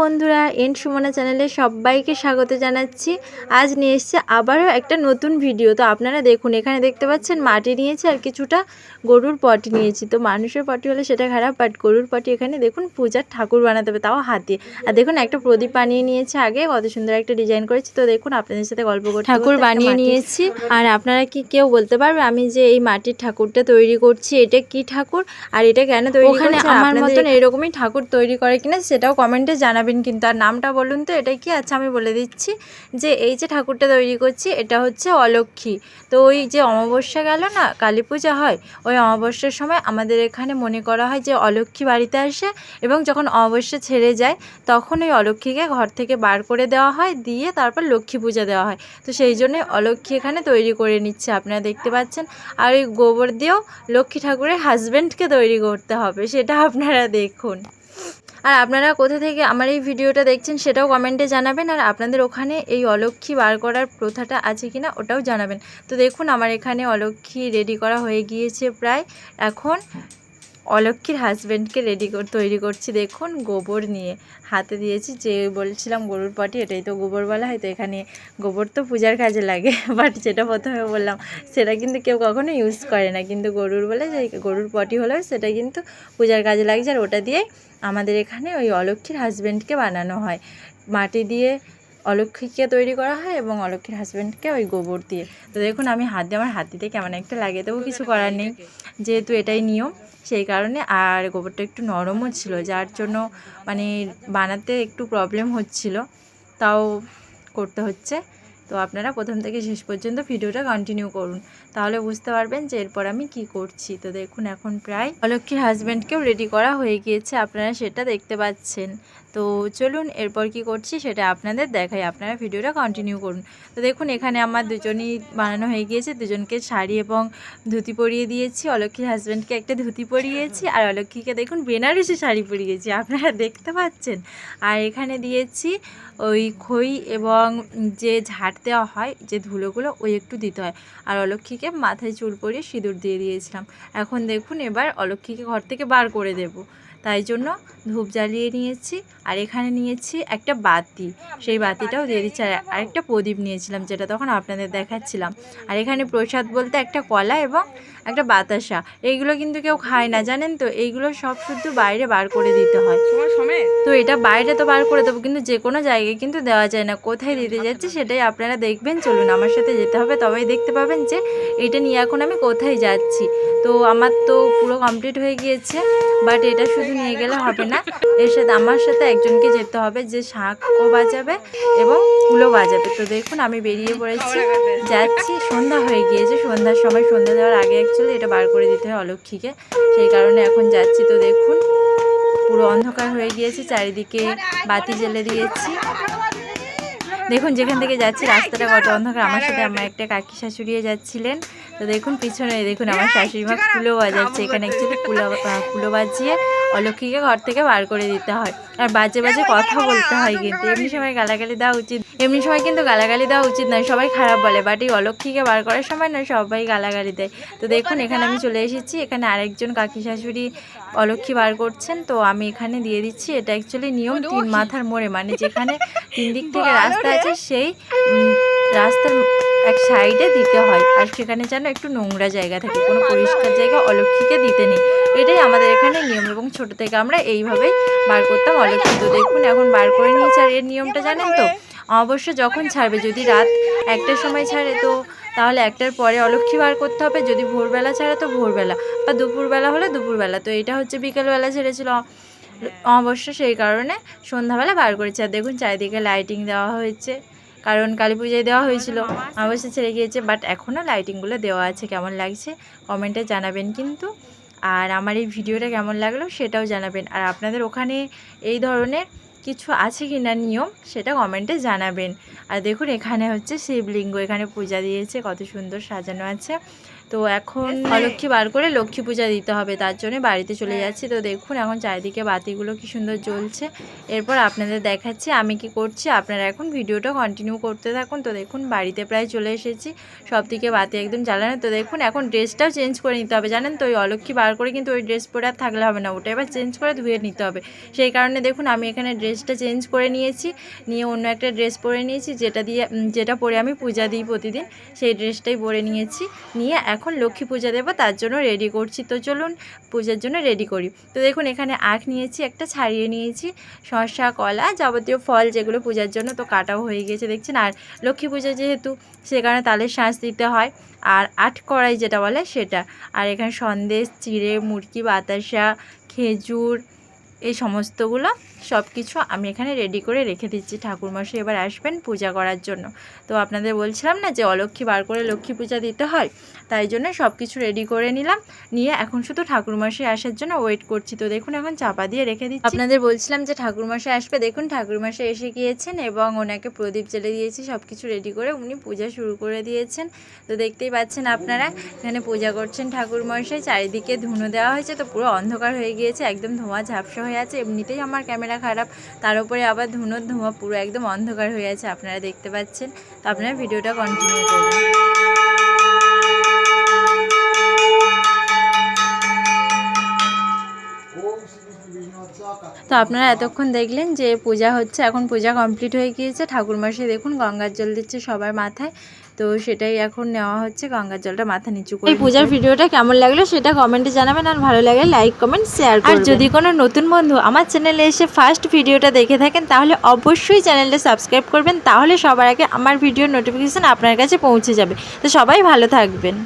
বন্ধুরা এন সুমনা চ্যানেলে সবাইকে স্বাগত জানাচ্ছি। আজ নিয়ে এসছে আবারও একটা নতুন ভিডিও। তো আপনারা দেখুন এখানে দেখতে পাচ্ছেন মাটি নিয়েছি আর কিছুটা গরুর পটি নিয়েছি। তো মানুষের পটি হলে সেটা খারাপ বাট গরুর পটি এখানে দেখুন পূজার ঠাকুর বানাতে হবে তাও হাতে। আর দেখুন একটা প্রদীপ বানিয়ে নিয়েছে আগে কত সুন্দর একটা ডিজাইন করেছি। তো দেখুন আপনাদের সাথে গল্প করতে ঠাকুর বানিয়ে নিয়েছি। আর আপনারা কি কেউ বলতে পারবে আমি যে এই মাটির ঠাকুরটা তৈরি করছি এটা কি ঠাকুর? আর এটা কেন তৈরি ওখানে আমার মতন এরকমই ঠাকুর তৈরি করে কিনা সেটাও কমেন্টে জানাবেন কিন্তু আর নামটা বলুন তো এটা কি? আচ্ছা আমি বলে দিচ্ছি যে, এই যে ঠাকুরটা তৈরি করছি, এটা হচ্ছে অলক্ষ্মী। তো ওই যে অমাবস্যা গেল না, কালী পূজা হয়, ওই অমাবস্যার সময় আমাদের এখানে মনে করা হয় যে, অলক্ষ্মী বাড়িতে আসে এবং যখন অমাবস্যা ছেড়ে যায়, তখন ওই অলক্ষ্মীকে ঘর থেকে বার করে দেওয়া হয়, দিয়ে তারপর লক্ষ্মী পূজা দেওয়া হয়। তো সেই জন্য অলক্ষ্মী এখানে তৈরি করে নিচ্ছে, আপনারা দেখতে পাচ্ছেন। আর ওই গোবর দিয়েও লক্ষ্মী ঠাকুরের হাজব্যান্ডকে তৈরি করতে হবে, সেটা আপনারা দেখুন। আর আপনারা কোথা থেকে আমার এই ভিডিওটা দেখছেন সেটাও কমেন্টে জানাবেন, আর আপনাদের ওখানে এই অলক্ষী বার করার প্রথাটা আছে কি না ওটাও জানাবেন। তো দেখুন, আমার এখানে অলক্ষী রেডি করা হয়ে গিয়েছে প্রায়। এখন অলক্ষ্মীর হাজব্যান্ডকে রেডি কর, তৈরি করছি। দেখুন, গোবর নিয়ে হাতে দিয়েছি। যে বলছিলাম গরুর পটি, এটাই তো গোবর বলা হয় তো এখানে গোবর তো পূজার কাজে লাগে। বাট যেটা প্রথমে বললাম, সেটা কিন্তু কেউ কখনো ইউজ করে না। কিন্তু গরুর বলে যে, গরুর পটি হলো সেটা কিন্তু পূজার কাজে লাগছে আর ওটা দিয়ে আমাদের এখানে ওই অলক্ষ্মীর হাজব্যান্ডকে বানানো হয়। মাটি দিয়ে অলক্ষ্মীকে তৈরি করা হয় এবং অলক্ষ্মীর হাজব্যান্ডকে ওই গোবর দিয়ে। তো দেখুন, আমি হাত দিয়ে, আমার হাতিতে কেমন একটা লাগে। তবু কিছু করার নেই। যেহেতু এটাই নিয়ম সেই কারণে আর গোবরটা একটু নরমও ছিল, যার জন্য মানে বানাতে একটু প্রবলেম হচ্ছিল, তাও করতে হচ্ছে। তো আপনারা প্রথম থেকে শেষ পর্যন্ত ভিডিওটা কন্টিনিউ করুন। তাহলে বুঝতে পারবেন যে এরপর আমি কি করছি। তো দেখুন, এখন প্রায় অলক্ষীর হাজব্যান্ডকেও রেডি করা হয়ে গিয়েছে, আপনারা সেটা দেখতে পাচ্ছেন। তো চলুন এরপর কি করছি সেটা আপনাদের দেখাই, আপনারা ভিডিওটা কন্টিনিউ করুন। তো দেখুন, এখানে আমার দুজনই বানানো হয়ে গিয়েছে। দুজনকে শাড়ি এবং ধুতি পরিয়ে দিয়েছি। অলক্ষীর হাজব্যান্ডকে একটা ধুতি পরিয়েছি আর অলক্ষীকে দেখুন, বেনারসি শাড়ি পরিয়েছি, আপনারা দেখতে পাচ্ছেন। আর এখানে দিয়েছি ওই খই এবং যে ঝাড় দেওয়া হয়, যে ধুলোগুলো, ওই একটু দিতে হয়। আর অলক্ষীকে মাথায় চুল পরিয়ে সিঁদুর দিয়ে দিয়েছিলাম। এখন দেখুন, এবার অলক্ষীকে ঘর থেকে বার করে দেব। তাই জন্য ধূপ জ্বালিয়ে নিয়েছি আর এখানে নিয়েছি একটা বাতি। সেই বাতিটাও দিয়ে দিচ্ছি। আর আরেকটা প্রদীপ নিয়েছিলাম যেটা তখন আপনাদের দেখাচ্ছিলাম। আর এখানে প্রসাদ বলতে একটা কলা এবং একটা বাতাসা। এইগুলো কিন্তু কেউ খায় না জানেন তো? এইগুলো সব শুধু বাইরে বার করে দিতে হয়। তো এটা বাইরে তো বার করে দেবো কিন্তু যে কোনো জায়গায় কিন্তু দেওয়া যায় না। কোথায় দিতে যাচ্ছে সেটাই আপনারা দেখবেন। চলুন আমার সাথে যেতে হবে। তবেই দেখতে পাবেন যে এটা নিয়ে এখন আমি কোথায় যাচ্ছি। তো আমার তো পুরো কমপ্লিট হয়ে গিয়েছে বাট এটা শুধু নিয়ে গেলে হবে না। এর সাথে আমার সাথে একজনকে যেতে হবে যে শাঁখও বাজাবে এবং ফুলও বাজাবে। তো দেখুন, আমি বেরিয়ে পড়েছি। যাচ্ছি, সন্ধ্যা হয়ে গিয়েছে। সন্ধ্যার সময়, সন্ধ্যা দেওয়ার আগে অ্যাকচুয়ালি এটা বার করে দিতে হয় অলক্ষীকে। সেই কারণে এখন যাচ্ছি। তো দেখুন, পুরো অন্ধকার হয়ে গিয়েছে। চারিদিকে বাতি জ্বেলে দিয়েছি। দেখুন, যেখান থেকে যাচ্ছি, রাস্তাটা কত অন্ধকার। আমার সাথে আমার একটা কাকি শাশুড়িয়ে যাচ্ছিলেন। তো দেখুন, পিছনে, দেখুন, আমার শাশুড়ি মা কুলো বাজাচ্ছে। এখানে অ্যাকচুয়ালি কুলো কুলো বাজিয়ে অলক্ষীকে ঘর থেকে বার করে দিতে হয়। আর বাজে বাজে কথা বলতে হয় কিন্তু। এমনি সময় গালাগালি দেওয়া উচিত। এমনি সময় কিন্তু গালাগালি দেওয়া উচিত নয় সবাই খারাপ বলে। বাট এই অলক্ষীকে বার করার সময় না সবাই গালাগালি দেয়। তো দেখুন এখানে আমি চলে এসেছি। এখানে আরেকজন কাকি শাশুড়ি অলক্ষী বার করছেন। তো আমি এখানে দিয়ে দিচ্ছি। এটা অ্যাকচুয়ালি নিয়ম তিন মাথার মোড়ে। মানে যেখানে তিন দিক থেকে রাস্তা আছে সেই রাস্তার এক সাইডে দিতে হয় আর সেখানে যেন একটু নোংরা জায়গা থাকে, কোনো পরিষ্কার জায়গা অলক্ষীকে দিতে নেই। এটাই আমাদের এখানে নিয়ম এবং ছোট থেকে আমরা এইভাবেই বার করতাম অলক্ষী তো দেখুন, এখন বার করে নিয়েছি আর এর নিয়মটা জানেন তো? অবশ্য যখন ছাড়বে, যদি রাত একটার সময় ছাড়ে, তো তাহলে একটার পরে অলক্ষী বার করতে হবে। যদি ভোরবেলা ছাড়ে, তো ভোরবেলা বা দুপুরবেলা হলে দুপুরবেলা। তো এটা হচ্ছে বিকেলবেলা ছেড়েছিল। অবশ্য সেই কারণে সন্ধ্যাবেলা বার করেছে। আর দেখুন, চারিদিকে লাইটিং দেওয়া হয়েছে। কারণ কালী পূজায় দেওয়া হয়েছিল। অবশ্যই ছেড়ে গিয়েছে বাট এখনও লাইটিংগুলো দেওয়া আছে। কেমন লাগছে? কমেন্টে জানাবেন কিন্তু। আর আমার এই ভিডিওটা কেমন লাগল সেটাও জানাবেন। আর আপনাদের ওখানে এই ধরনের কিছু আছে কি না নিয়ম, সেটা কমেন্টে জানাবেন। আর দেখুন, এখানে হচ্ছে শিবলিঙ্গ, এখানে পূজা দিয়েছে, কত সুন্দর সাজানো আছে। তো এখন অলক্ষী বার করে লক্ষ্মী পূজা দিতে হবে তার জন্য বাড়িতে চলে যাচ্ছি। তো দেখুন এখন চারিদিকে বাতিগুলো কি সুন্দর জ্বলছে। এরপর আপনাদের দেখাচ্ছি আমি কি করছি। আপনারা এখন ভিডিওটা কন্টিনিউ করতে থাকুন। তো দেখুন বাড়িতে প্রায় চলে এসেছি। সব দিকে বাতি একদম জ্বালানো। তো দেখুন এখন ড্রেসটাও চেঞ্জ করে নিতে হবে। জানেন তো ওই অলক্ষী বার করে কিন্তু ওই ড্রেস পরে আর থাকলে হবে না। ওটা এবার চেঞ্জ করে ধুয়ে নিতে হবে। সেই কারণে দেখুন আমি এখানে ড্রেসটা চেঞ্জ করে নিয়েছি। নিয়ে অন্য একটা ড্রেস পরে নিয়েছি যেটা দিয়ে যেটা পরে আমি পূজা দিই প্রতিদিন সেই ড্রেসটাই পরে নিয়েছি। নিয়ে এখন লক্ষ্মী পূজা দেবো, তার জন্য রেডি করছি। তো চলুন পূজার জন্য রেডি করি। তো দেখুন, এখানে আখ নিয়েছি, একটা ছাড়িয়ে নিয়েছি, শসা, কলা যাবতীয় ফল যেগুলো পূজার জন্য তো কাটাও হয়ে গিয়েছে, দেখছেন? আর লক্ষ্মী পূজা যেহেতু, সে কারণে তালের শাঁস দিতে হয়। আর আট কড়াই যেটা বলে সেটা। আর এখানে সন্দেশ, চিড়ে মুরকি বাতাসা, খেজুর এই সমস্তগুলো সব কিছু আমি এখানে রেডি করে রেখে দিচ্ছি। ঠাকুরমশাই এবার আসবেন পূজা করার জন্য। তো আপনাদের বলছিলাম না যে অলক্ষ্মী বার করে লক্ষ্মী পূজা দিতে হয়, তাই জন্য সব কিছু রেডি করে নিলাম। নিয়ে এখন শুধু ঠাকুরমশাই আসার জন্য ওয়েট করছি। তো দেখুন এখন চাপা দিয়ে রেখে দিচ্ছি। আপনাদের বলছিলাম যে ঠাকুরমশাই আসবে। দেখুন ঠাকুরমশাই এসে গিয়েছেন এবং ওনাকে প্রদীপ জ্বেলে দিয়েছি। সব কিছু রেডি করে উনি পূজা শুরু করে দিয়েছেন। তো দেখতেই পাচ্ছেন আপনারা, এখানে পূজা করছেন ঠাকুরমশাই। চারিদিকে ধুনো দেওয়া হয়েছে। তো পুরো অন্ধকার হয়ে গিয়েছে। একদম ধোঁয়া ঝাপসা আছে, এমনিতেই আমার ক্যামেরা খারাপ। তার উপরে আবার ধুনোর ধোঁয়া পুরো একদম অন্ধকার হয়ে আছে, আপনারা দেখতে পাচ্ছেন। তো আপনারা ভিডিওটা কন্টিনিউ করুন। তো আপনারা এতক্ষণ দেখলেন যে পূজা হচ্ছে এখন পূজা কমপ্লিট হয়ে গিয়েছে। ঠাকুরমশাই দেখুন গঙ্গার জল দিচ্ছে সবার মাথায়। তো সেটাই এখন নেওয়া হচ্ছে গঙ্গার জলটা মাথা নিচু করে এই পূজার ভিডিওটা কেমন লাগল সেটা কমেন্টে জানাবেন আর ভালো লাগলে লাইক কমেন্ট শেয়ার আর যদি কোনো নতুন বন্ধু আমার চ্যানেলে এসে ফার্স্ট ভিডিওটা দেখে থাকেন তাহলে অবশ্যই চ্যানেলটা সাবস্ক্রাইব করবেন তাহলে সবার আগে আমার ভিডিওর নোটিফিকেশান আপনার কাছে পৌঁছে যাবে। তো সবাই ভালো থাকবেন।